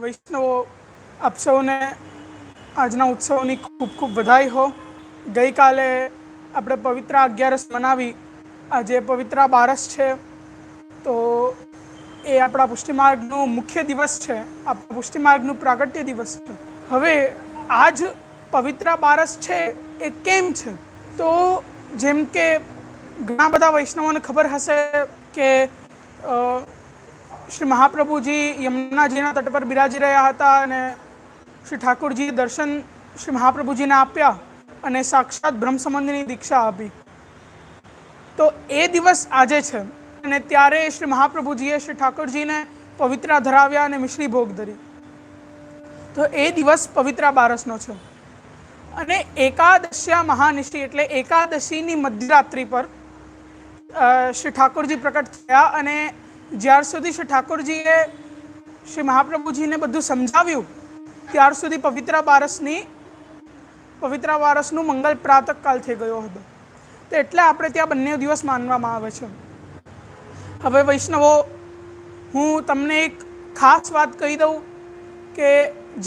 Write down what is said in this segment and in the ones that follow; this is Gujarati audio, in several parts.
વૈષ્ણવો, આપ સૌને આજના ઉત્સવની ખૂબ ખૂબ વધાઈ હો. ગઈકાલે આપણે પવિત્ર અગિયારસ મનાવી. આજે પવિત્ર બારસ છે. તો એ આપણા પુષ્ટિમાર્ગનો મુખ્ય દિવસ છે. આપણા પુષ્ટિમાર્ગનું પ્રાગટ્ય દિવસ છે. હવે આજ પવિત્ર બારસ છે એ કેમ છે? તો જેમ કે ઘણા બધા વૈષ્ણવોને ખબર હશે કે શ્રી મહાપ્રભુજી યમુનાજીના તટ પર બિરાજી રહ્યા હતા અને શ્રી ઠાકોરજીએ દર્શન શ્રી મહાપ્રભુજીને આપ્યા અને સાક્ષાત બ્રહ્મ સંબંધની દીક્ષા આપી. તો એ દિવસ આજે છે અને ત્યારે શ્રી મહાપ્રભુજીએ શ્રી ઠાકોરજીને પવિત્રા ધરાવ્યા અને મિશ્રી ભોગ ધરી. તો એ દિવસ પવિત્રા બારસનો છે. અને એકાદશ્યા મહાનિશી એટલે એકાદશીની મધ્યરાત્રિ પર શ્રી ઠાકોરજી પ્રકટ થયા અને જ્યાર સુધી શ્રી ઠાકોરજીએ શ્રી મહાપ્રભુજીને બધું સમજાવ્યું, ત્યાર સુધી પવિત્ર બારસની પવિત્ર બારસનું મંગલ પ્રાતકાલ થઈ ગયો હતો. તો એટલે આપણે ત્યાં બંને દિવસ માનવામાં આવે છે. હવે વૈષ્ણવો, હું તમને એક ખાસ વાત કહી દઉં કે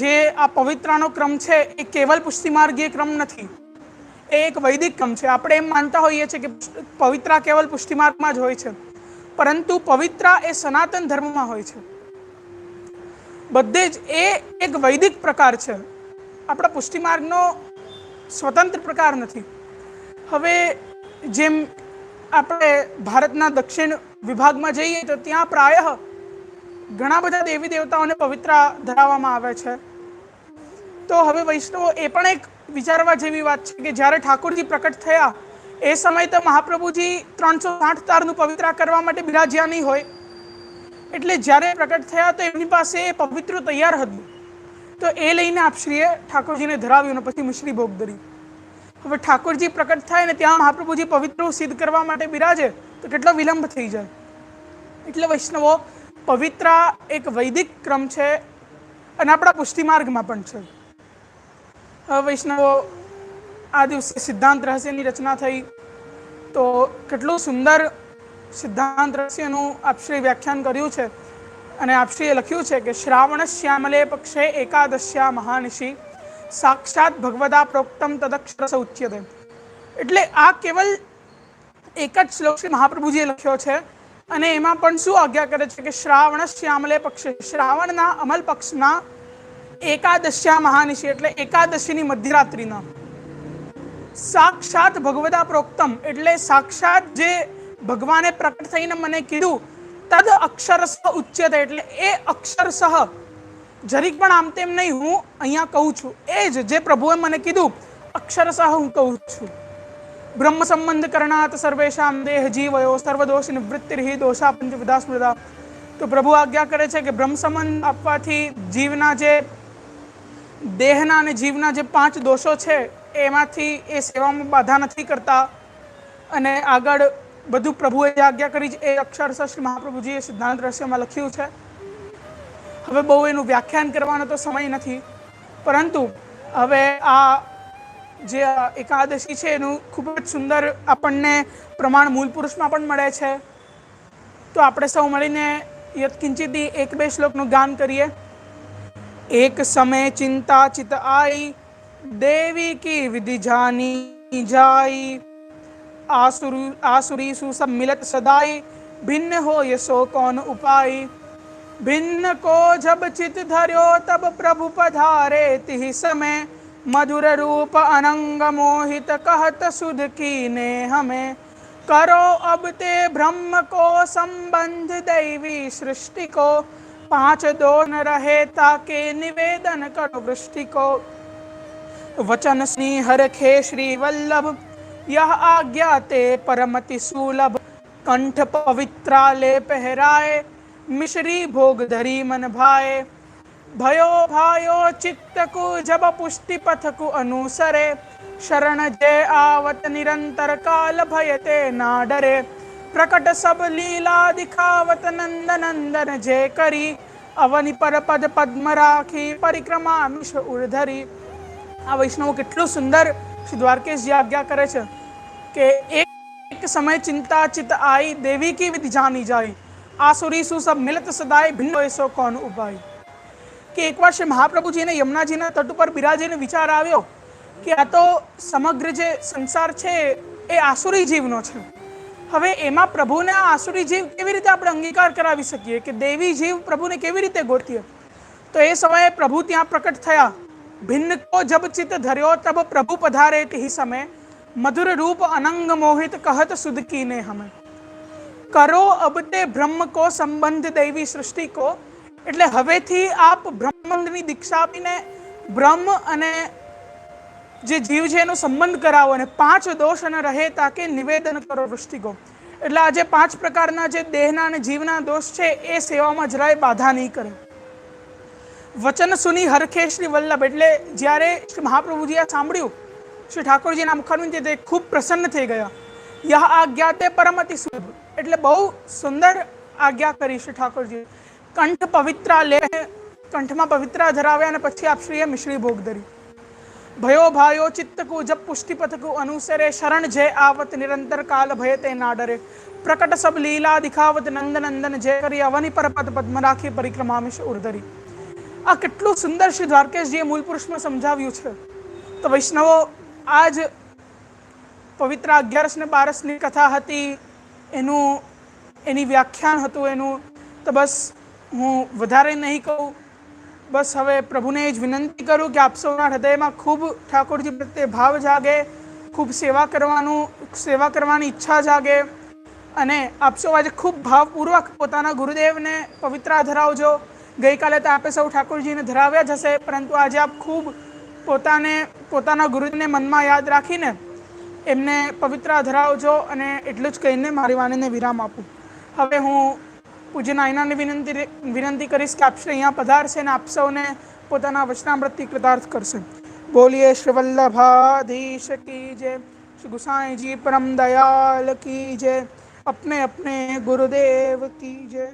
જે આ પવિત્રાનો ક્રમ છે એ કેવલ પુષ્ટિમાર્ગીય ક્રમ નથી. એ એક વૈદિક ક્રમ છે. આપણે એમ માનતા હોઈએ છીએ કે પવિત્રા કેવલ પુષ્ટિમાર્ગમાં જ હોય છે. પરંતુ પવિત્રા એ સનાતન ધર્મમાં હોય છે. બધે જ એ એક વૈદિક પ્રકાર છે. આપણા પુષ્ટિમાર્ગનો સ્વતંત્ર પ્રકાર નથી. હવે જેમ આપણે ભારતના દક્ષિણ વિભાગમાં જઈએ તો ત્યાં પ્રાય ઘણા બધા દેવી દેવતાઓને પવિત્ર ધરાવવામાં આવે છે. તો હવે વૈષ્ણવો એ પણ એક વિચારવા જેવી વાત છે કે જ્યારે ઠાકોરજી પ્રકટ થયા, એ સમયે તો મહાપ્રભુજી ત્રણસો સાઠ તારનું પવિત્રા કરવા માટે બિરાજ્યા નહીં હોય. એટલે જ્યારે પ્રકટ થયા તો એમની પાસે એ પવિત્ર તૈયાર હતું. તો એ લઈને આપશ્રીએ ઠાકોરજીને ધરાવ્યું અને પછી મિશ્રી ભોગ ધરી. હવે ઠાકોરજી પ્રકટ થાય ને ત્યાં મહાપ્રભુજી પવિત્ર સિદ્ધ કરવા માટે બિરાજે, તો કેટલો વિલંબ થઈ જાય. એટલે વૈષ્ણવો, પવિત્રા એક વૈદિક ક્રમ છે અને આપણા પુષ્ટિમાર્ગમાં પણ છે. વૈષ્ણવો આ દિવસે સિદ્ધાંત રહસ્યની રચના થઈ. તો કેટલું સુંદર સિદ્ધાંત રહસ્યનું આપશ્રી વ્યાખ્યાન કર્યું છે. અને આપશ્રીએ લખ્યું છે કે શ્રાવણ શ્યામલે પક્ષે એકાદશ્યા મહાનિશી, સાક્ષાત ભગવદા પ્રોક્તમ તદક્ષરસ ઉચ્યતે એટલે આ કેવલ એક જ શ્લોક શ્રી મહાપ્રભુજીએ લખ્યો છે. અને એમાં પણ શું આજ્ઞા કરે છે કે શ્રાવણ શ્યામલે પક્ષે, શ્રાવણના અમલ પક્ષના એકાદશ્યા મહાનિશી એટલે એકાદશીની મધ્યરાત્રિના. સાક્ષાત ભગવદા પ્રોક્તમ એટલે સાક્ષાત જે ભગવાને પ્રકટ થઈને મને કીધું, તદ અક્ષરસઃ ઉચ્યતે. એટલે એ અક્ષરસહ જરીક પણ આમ તેમ નહીં, હું અહીંયા કહું છું. એ જ જે પ્રભુએ મને કીધું અક્ષરસહ હું કહું છું. બ્રહ્મ સંબંધ કરણાત સર્વેશામ દેહ જીવયો, સર્વદોષ નિવૃત્તિર્હિ દોષા પંચવિધા સ્મૃતા તો પ્રભુ આજ્ઞા કરે છે કે બ્રહ્મ સંબંધ આપવાથી જીવના જે દેહના અને જીવના જે પાંચ દોષો છે, એમાંથી એ સેવામાં બાધા નથી કરતા. અને આગળ બધું પ્રભુએ જે આજ્ઞા કરી છે, એ અક્ષરશઃ શ્રી મહાપ્રભુજીએ સિદ્ધાંત રહસ્યમાં લખ્યું છે. હવે બહુ એનું વ્યાખ્યાન કરવાનો તો સમય નથી. પરંતુ હવે આ જે એકાદશી છે, એનું ખૂબ જ સુંદર આપણને પ્રમાણ મૂળ પુરુષમાં પણ મળે છે. તો આપણે સૌ મળીને યત્કિંચિત એક બે શ્લોકનું ગાન કરીએ. एक समय चिंता चित आई, देवी की विधि जानी जाई। आसुर आसुरी सब मिलत सदाई, भिन्न हो ये सो कौन उपाय भिन्न को जब चित धर्यो, तब प्रभु पधारे तिहि समय। मधुर रूप अनंग मोहित कहत सुध की ने हमें। करो अब ते ब्रह्म को संबंध दैवी सृष्टि को। પાંચ દોન રહે તાકે નિવેદન કરો વૃષ્ટિકો. વચન સ્ની હરખે શ્રી વલ્લભ, યહ આજ્ઞા તે પરમતિ સુલભ. કંઠ પવિત્રાલે પહેરાય, મિશ્રી ભોગ ધરી મન ભાય. ભયો ભાયો ચિત્તકુ જબ પુષ્ટિ પથકુ અનુસરે. શરણ જય આવત નિરંતર કાલ ભયતે ના ડરે. પ્રકટ સબ લીલા દિખાવત નંદ નંદન જે કરી. અવની પર પદ પદ્મ રાખી, પરિક્રમા અમીશ ઉર્ધરી. આ વૈષ્ણવ કેટલું સુંદર શ્રી દ્વારકેશજી આજ્ઞા કરે છે કે એક સમય ચિંતા ચિત્ત આઈ, દેવી કી વિધિ જાની જાય. આસુરી સુ સબ મિલત સદાય ભિન્ન એસો કોણ ઉપાય. કે એકવાર શ્રી મહાપ્રભુજીને યમુનાજીના તટ ઉપર બિરાજીને વિચાર આવ્યો કે આ તો સમગ્ર જે સંસાર છે એ આસુરી જીવનો છે. હવે એમાં પ્રભુને આ આસુરી જીવ કેવી રીતે આપણે અંગીકાર કરાવી શકીએ કે દેવી જીવ પ્રભુને કેવી રીતે ગોતીએ તો એ સમયે પ્રભુ ત્યાં પ્રકટ થયા. ભિન્ન કો જબ ચિત્ત ધર્યો તબ પ્રભુ પધારે તે સમય. મધુર રૂપ અનંગ મોહિત કહત સુદકીને હમે. કરો અબ તે બ્રહ્મ કો સંબંધ દૈવી સૃષ્ટિ કો. એટલે હવેથી આપ બ્રહ્માંડની દીક્ષા આપીને બ્રહ્મ અને જે જીવ છે એનો સંબંધ કરાવો અને પાંચ દોષ અને રહે તાકે નિવેદન કરો વૃષ્ટિકો. એટલે આ જે પાંચ પ્રકારના જે દેહના અને જીવના દોષ છે એ સેવામાં જરાય બાધા નહીં કરે. વચન સુની હરખે શ્રી વલ્લભ એટલે જ્યારે શ્રી મહાપ્રભુજી આ સાંભળ્યું, શ્રી ઠાકોરજીના મુખારવિંદથી તે ખૂબ પ્રસન્ન થઈ ગયા. યહ આજ્ઞા તે પરમતિ શુભ. એટલે બહુ સુંદર આજ્ઞા કરી શ્રી ઠાકોરજી. કંઠ પવિત્રા લે કંઠમાં પવિત્રા ધરાવ્યા અને પછી આપશ્રીએ મિશ્રી ભોગ ધરી. ભયો ભાયો ચિત્તકુ જપ પુષ્ટિપથકુ અનુસરે શરણ જય આવત નિરંતર કાલ ભય તે ના ડરે પ્રકટ સબ લીલા દિખાવત નંદ નંદન જય કરી અવની પર પદ પદ્મ રાખી પરિક્રમામિશ ઉર્ધરી આ કેટલું સુંદર શ્રી દ્વારકેશજીએ મૂળ પુરુષમાં સમજાવ્યું છે તો વૈષ્ણવો આજ પવિત્ર અગિયારસ ને બારસની કથા હતી એનું એની વ્યાખ્યાન હતું એનું તો બસ હું વધારે નહીં કહું બસ હવે પ્રભુને એ જ વિનંતી કરું કે આપ સૌના હૃદયમાં ખૂબ ઠાકોરજી પ્રત્યે ભાવ જાગે, ખૂબ સેવા કરવાનું, સેવા કરવાની ઈચ્છા જાગે અને આપ સૌ આજે ખૂબ ભાવપૂર્વક પોતાના ગુરુદેવને પવિત્રા ધરાવજો. ગઈકાલે તો આપે સૌ ઠાકોરજીને ધરાવ્યા જ હશે, પરંતુ આજે આપ ખૂબ પોતાને, પોતાના ગુરુને મનમાં યાદ રાખીને એમને પવિત્રા ધરાવજો અને એટલું જ કહીને મારી વાણીને વિરામ આપું. હવે હું પૂજ્ય નાયનાને વિનંતી વિનંતી કરીશ કે આપશે અહીંયા પધારશે અને આપ સૌને પોતાના વચનામૃતથી કૃતાર્થ કરશે. બોલીએ શ્રીવલ્લભાધીશ કી જય. શ્રી ગુસાઈજી પરમ દયાલ કી જય. અપને અપને ગુરુદેવ કી જય.